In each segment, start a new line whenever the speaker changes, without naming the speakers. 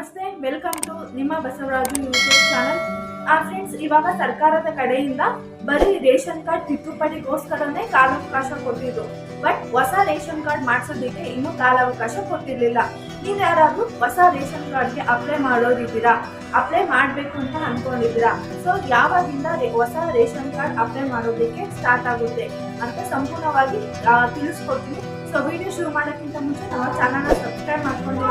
ನಮಸ್ತೆ welcome to ನಿಮ್ಮ Basavaraju YouTube channel ಆ ಫ್ರೆಂಡ್ಸ್ ಇವಾಗ ಸರ್ಕಾರದ ಕಡೆಯಿಂದ ಬರೀ ರೇಷನ್ ಕಾರ್ಡ್ ತಿದ್ದುಪಡಿಗೋಸ್ಕರನೇ ಕಾಲಾವಕಾಶ ಕೊಟ್ಟಿದ್ರು. ಬಟ್ ಹೊಸ ರೇಷನ್ ಕಾರ್ಡ್ ಮಾಡಿಸೋದಕ್ಕೆ ಇನ್ನೂ ಕಾಲಾವಕಾಶ ಕೊಟ್ಟಿರಲಿಲ್ಲ. ನೀವು ಯಾರಾದರೂ ಹೊಸ ರೇಷನ್ ಕಾರ್ಡ್ಗೆ ಅಪ್ಲೈ ಮಾಡೋರಿದ್ದೀರಾ? ಅಪ್ಲೈ ಮಾಡಬೇಕು ಅಂತ ಅಂದ್ಕೊಂಡಿದ್ದೀರಾ ಸೊ ಯಾವಾಗಿಂದ ಹೊಸ ರೇಷನ್ ಕಾರ್ಡ್ ಅಪ್ಲೈ ಮಾಡೋದಕ್ಕೆ ಸ್ಟಾರ್ಟ್ ಆಗುತ್ತೆ ಅಂತ ಸಂಪೂರ್ಣವಾಗಿ ತಿಳಿಸ್ಕೊಡ್ತೀನಿ. ಸೊ ವಿಡಿಯೋ ಶುರು ಮಾಡೋಕ್ಕಿಂತ ಮುಂಚೆ ನಮ್ಮ ಚಾನಲ್ನ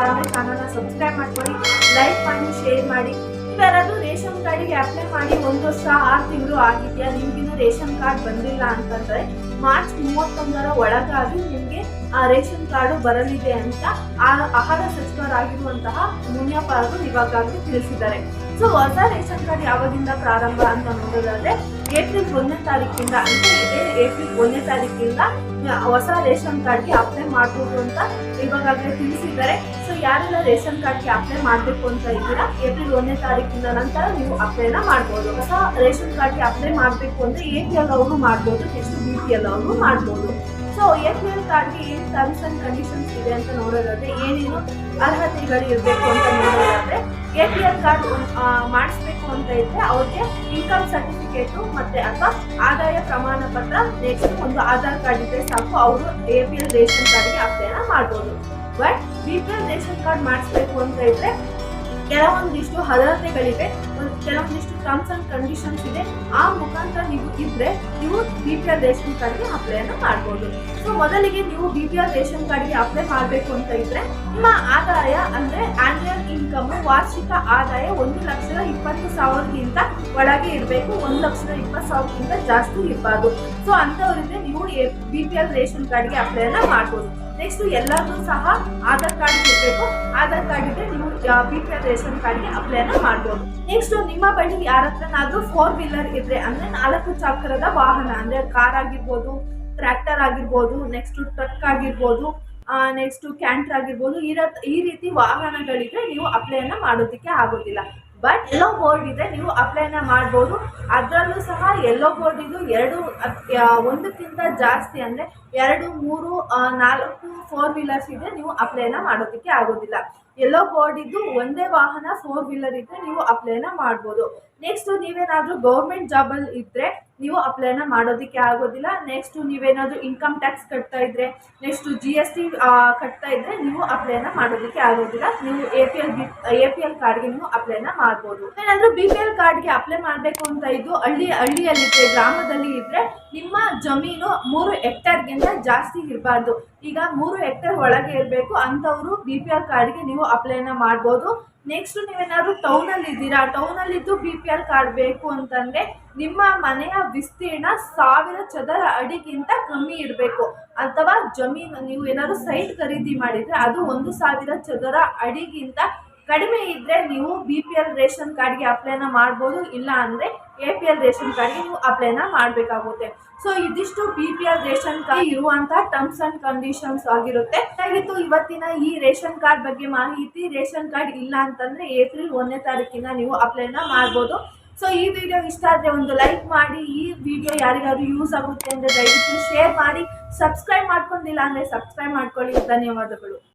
ಅಂದ್ರೆ ಚಾನಲ್ನ ಸಬ್ಸ್ಕ್ರೈಬ್ ಮಾಡ್ಕೊಳ್ಳಿ ಲೈಕ್ ಮಾಡಿ ಶೇರ್ ಮಾಡಿ. ಯಾರಾದ್ರೂ ರೇಷನ್ ಕಾರ್ಡಿಗೆ ಅಪ್ಲೈ ಮಾಡಿ ಒಂದು ವರ್ಷ, ಆರು ತಿಂಗಳು ಆಗಿದೆಯಾ? ನಿಮ್ಗಿನ್ನೂ ರೇಷನ್ ಕಾರ್ಡ್ ಬಂದಿಲ್ಲ ಅಂತಂದ್ರೆ ಮಾರ್ಚ್ ಮೂವತ್ತೊಂದರ ಒಳಗಾಗಿ ನಿಮಗೆ ಆ ರೇಷನ್ ಕಾರ್ಡು ಬರಲಿದೆ ಅಂತ ಆಹಾರ ಸಚಿವರಾಗಿರುವಂತಹ ಮುನಿಯಪ್ಪ ಅವರು ತಿಳಿಸಿದ್ದಾರೆ. ಸೊ ಹೊಸ ರೇಷನ್ ಕಾರ್ಡ್ ಯಾವಾಗಿಂದ ಪ್ರಾರಂಭ ಅಂತ ನೋಡೋದಾದ್ರೆ ಏಪ್ರಿಲ್ ಒಂದನೇ ತಾರೀಕಿಂದ ಅಂದ್ರೆ ಇದೇ. ಏಪ್ರಿಲ್ ಒಂದನೇ ತಾರೀಕಿಂದ ಹೊಸ ರೇಷನ್ ಕಾರ್ಡ್ಗೆ ಅಪ್ಲೈ ಮಾಡ್ಬೋದು ಅಂತ ಇವಾಗಾಗಲೇ ತಿಳಿಸಿದ್ದಾರೆ. ಯಾರೆಲ್ಲ ರೇಷನ್ ಕಾರ್ಡ್ಗೆ ಅಪ್ಲೈ ಮಾಡಬೇಕು ಅಂತ ಇದ್ದೀರಾ ಏಪ್ರಿಲ್ ಒಂದನೇ ತಾರೀಕಿನ ನಂತರ ನೀವು ಅಪ್ಲೈನ ಮಾಡ್ಬೋದು. ಹೊಸ ರೇಷನ್ ಕಾರ್ಡ್ಗೆ ಅಪ್ಲೈ ಮಾಡಬೇಕು ಅಂದರೆ ಎ ಪಿ ಎಲ್ ಅವರು ಮಾಡ್ಬೋದು ಎಷ್ಟು ಬಿ ಪಿ ಎಲ್ ಅವರು ಮಾಡ್ಬೋದು. ಸೊ ಎ ಪಿ ಎಲ್ ಕಾರ್ಡ್ಗೆ ಏನು ಟರ್ಮ್ಸ್ ಆ್ಯಂಡ್ ಕಂಡೀಷನ್ಸ್ ಇದೆ ಅಂತ ನೋಡೋದಾದರೆ, ಏನೇನು ಅರ್ಹತೆಗಳು ಇರಬೇಕು ಅಂತ ನೋಡೋದಾದರೆ ಎ ಪಿ ಎಲ್ ಕಾರ್ಡ್ ಮಾಡಿಸ್ಬೇಕು ಅಂತ ಇದ್ದರೆ ಅವ್ರಿಗೆ ಇನ್ಕಮ್ ಸರ್ಟಿಫಿಕೇಟು ಮತ್ತೆ ಅಥವಾ ಆದಾಯ ಪ್ರಮಾಣ ಪತ್ರ ನೆಕ್ಸ್ಟ್ ಒಂದು ಆಧಾರ್ ಕಾರ್ಡ್ ಇದ್ದರೆ ಸಾಕು, ಅವರು ಎ ಪಿ ಎಲ್ ರೇಷನ್ ಕಾರ್ಡ್ಗೆ ಅಪ್ಲೈನ ಮಾಡ್ಬೋದು. ಬಟ್ ಎಲ್ ರೇಷನ್ ಕಾರ್ಡ್ ಮಾಡಿಸ್ಬೇಕು ಅಂತ ಇದ್ರೆ ಕೆಲವೊಂದಿಷ್ಟು ಹದರತೆಗಳಿವೆ ಕೆಲವೊಂದಿಷ್ಟು ಟರ್ಮ್ಸ್ ಅಂಡ್ ಕಂಡೀಷನ್ಸ್ ಇದೆ. ಆ ಮುಖಾಂತರ ನೀವು ಇದ್ರೆ ನೀವು ಬಿ ಪಿ ಆರ್ ರೇಷನ್ ಕಾರ್ಡ್ಗೆ ಅಪ್ಲೈಯನ್ನು ಮಾಡ್ಬೋದು. ಸೊ ಮೊದಲಿಗೆ ನೀವು ಬಿ ಪಿ ಆರ್ ರೇಷನ್ ಕಾರ್ಡ್ಗೆ ಅಪ್ಲೈ ಮಾಡಬೇಕು ಅಂತ ಇದ್ರೆ, ನಿಮ್ಮ ಆದಾಯ ಅಂದ್ರೆ ಆನ್ಯುಯಲ್ ಇನ್ಕಮ್ ವಾರ್ಷಿಕ ಆದಾಯ ಒಂದು ಲಕ್ಷದ ಇಪ್ಪತ್ತು ಸಾವಿರಕ್ಕಿಂತ ಒಳಗೆ ಇರಬೇಕು. ಒಂದು ಲಕ್ಷದ ಇಪ್ಪತ್ತು ಸಾವಿರಕ್ಕಿಂತ ಜಾಸ್ತಿ ಇರಬಾರ್ದು. ಸೊ ಅಂಥವರಿದ್ರೆ ನೀವು ಬಿ ಪಿ ಆರ್ ರೇಷನ್ ಕಾರ್ಡ್ಗೆ ಅಪ್ಲೈನ ಮಾಡ್ಬೋದು. ನೆಕ್ಸ್ಟ್ ಎಲ್ಲರಿಗೂ ಸಹ ಆಧಾರ್ ಕಾರ್ಡ್ ಆಧಾರ್ ಕಾರ್ಡ್ ನೀವು ಬಿ ಪಿ ಎಲ್ ರೇಷನ್ ಕಾರ್ಡ್ಗೆ ಅಪ್ಲೈನ ಮಾಡ್ಬೋದು. ನೆಕ್ಸ್ಟ್ ನಿಮ್ಮ ಬಳಿ ಯಾರ ಹತ್ರನಾದ್ರೂ ಫೋರ್ ವೀಲರ್ ಇದ್ರೆ ಅಂದ್ರೆ ನಾಲ್ಕು ಚಕ್ರದ ವಾಹನ, ಅಂದ್ರೆ ಕಾರ್ ಆಗಿರ್ಬೋದು ಟ್ರ್ಯಾಕ್ಟರ್ ಆಗಿರ್ಬೋದು ನೆಕ್ಸ್ಟ್ ಟ್ರಕ್ ಆಗಿರ್ಬೋದು ನೆಕ್ಸ್ಟ್ ಕ್ಯಾಂಟರ್ ಆಗಿರ್ಬೋದು, ಈ ರತ್- ವಾಹನಗಳಿದ್ರೆ ನೀವು ಅಪ್ಲೈನ ಮಾಡೋದಕ್ಕೆ ಆಗೋದಿಲ್ಲ. ಬಟ್ ಎಲ್ಲೋ ಬೋರ್ಡ್ ಇದೆ ನೀವು ಅಪ್ಲೈನ ಮಾಡ್ಬೋದು. ಅದರಲ್ಲೂ ಸಹ ಎಲ್ಲೋ ಬೋರ್ಡ್ ಇದು ಎರಡು ಒಂದಕ್ಕಿಂತ ಜಾಸ್ತಿ ಅಂದರೆ ಎರಡು, ಮೂರು ನಾಲ್ಕು ಫೋರ್ ವೀಲರ್ಸ್ ಇದ್ರೆ ನೀವು ಅಪ್ಲೈನ ಮಾಡೋದಕ್ಕೆ ಆಗೋದಿಲ್ಲ. ಎಲ್ಲೋ ಬೋರ್ಡ್ ಇದ್ದು ಒಂದೇ ವಾಹನ ಫೋರ್ ವೀಲರ್ ಇದ್ರೆ ನೀವು ಅಪ್ಲೈನ ಮಾಡ್ಬೋದು. ನೆಕ್ಸ್ಟ್ ನೀವೇನಾದ್ರೂ ಗೌರ್ಮೆಂಟ್ ಜಾಬಲ್ಲಿ ಇದ್ದರೆ ನೀವು ಅಪ್ಲೈನ ಮಾಡೋದಕ್ಕೆ ಆಗೋದಿಲ್ಲ. ನೆಕ್ಸ್ಟ್ ನೀವೇನಾದ್ರೂ ಇನ್ಕಮ್ ಟ್ಯಾಕ್ಸ್ ಕಟ್ತಾ ಇದ್ದರೆ ನೆಕ್ಸ್ಟ್ ಜಿ ಎಸ್ ಟಿ ಕಟ್ತಾ ಇದ್ದರೆ ನೀವು ಅಪ್ಲೈನ ಮಾಡೋದಕ್ಕೆ ಆಗೋದಿಲ್ಲ. ನೀವು A P L A P L ಕಾರ್ಡ್ಗೆ ನೀವು ಅಪ್ಲೈನ ಮಾಡ್ಬೋದು. ಏನಾದರೂ ಬಿ ಪಿ ಎಲ್ ಕಾರ್ಡ್ಗೆ ಅಪ್ಲೈ ಮಾಡಬೇಕು ಅಂತ ಇದ್ದು ಹಳ್ಳಿ ಹಳ್ಳಿಯಲ್ಲಿದ್ದರೆ ಗ್ರಾಮದಲ್ಲಿ ಇದ್ರೆ ನಿಮ್ಮ ಜಮೀನು ಮೂರು ಹೆಕ್ಟೇರ್ಗಿಂತ ಜಾಸ್ತಿ ಇರಬಾರ್ದು. ಈಗ ಮೂರು ಹೆಕ್ಟರ್ ಒಳಗೆ ಇರಬೇಕು, ಅಂಥವರು ಬಿ ಪಿ ಎಲ್ ಕಾರ್ಡ್ಗೆ ನೀವು ಅಪ್ಲೈನ ಮಾಡ್ಬೋದು. ನೆಕ್ಸ್ಟ್ ನೀವೇನಾದ್ರು ಅಲ್ಲಿ ಇದ್ದೀರಾ ಟೌನಲ್ಲಿದ್ದು ಬಿ ಪಿ ಎಲ್ ಕಾರ್ಡ್ ಬೇಕು ಅಂತಂದ್ರೆ ನಿಮ್ಮ ಮನೆಯ ವಿಸ್ತೀರ್ಣ ಸಾವಿರ ಚದರ ಅಡಿಗಿಂತ ಕಮ್ಮಿ ಇರಬೇಕು. ಅಥವಾ ಜಮೀನು, ನೀವು ಏನಾದ್ರು ಸೈಟ್ ಖರೀದಿ ಮಾಡಿದ್ರೆ ಅದು ಒಂದು ಸಾವಿರ ಚದರ ಅಡಿಗಿಂತ ಕಡಿಮೆ ಇದ್ರೆ ನೀವು ಬಿ ಪಿ ಎಲ್ ರೇಷನ್ ಕಾರ್ಡ್ಗೆ ಅಪ್ಲೈನ ಮಾಡ್ಬೋದು, ಇಲ್ಲ ಅಂದ್ರೆ ಎ ಪಿ ಎಲ್ ರೇಷನ್ ಕಾರ್ಡ್ಗೆ ನೀವು ಅಪ್ಲೈನ ಮಾಡಬೇಕಾಗುತ್ತೆ. ಸೊ ಇದಿಷ್ಟು B P L ration card ಇರುವಂತಹ ಟರ್ಮ್ಸ್ ಅಂಡ್ ಕಂಡೀಷನ್ಸ್ ಆಗಿರುತ್ತೆ. ಹಾಗಿತ್ತು ಇವತ್ತಿನ ಈ ರೇಷನ್ ಕಾರ್ಡ್ ಬಗ್ಗೆ ಮಾಹಿತಿ? ರೇಷನ್ ಕಾರ್ಡ್ ಇಲ್ಲ ಅಂತಂದ್ರೆ ಏಪ್ರಿಲ್ ಒಂದನೇ ತಾರೀಕಿನ ನೀವು ಅಪ್ಲೈನ ಮಾಡ್ಬೋದು. ಸೊ ಈ ವಿಡಿಯೋ ಇಷ್ಟ ಆದರೆ ಒಂದು ಲೈಕ್ ಮಾಡಿ. ಈ ವಿಡಿಯೋ ಯಾರಿಗಾದ್ರು ಯೂಸ್ ಆಗುತ್ತೆ ಅಂದ್ರೆ ದಯವಿಟ್ಟು ಶೇರ್ ಮಾಡಿ. ಸಬ್ಸ್ಕ್ರೈಬ್ ಮಾಡ್ಕೊಂಡಿಲ್ಲ ಅಂದ್ರೆ ಸಬ್ಸ್ಕ್ರೈಬ್ ಮಾಡ್ಕೊಳ್ಳಿ. ಧನ್ಯವಾದಗಳು.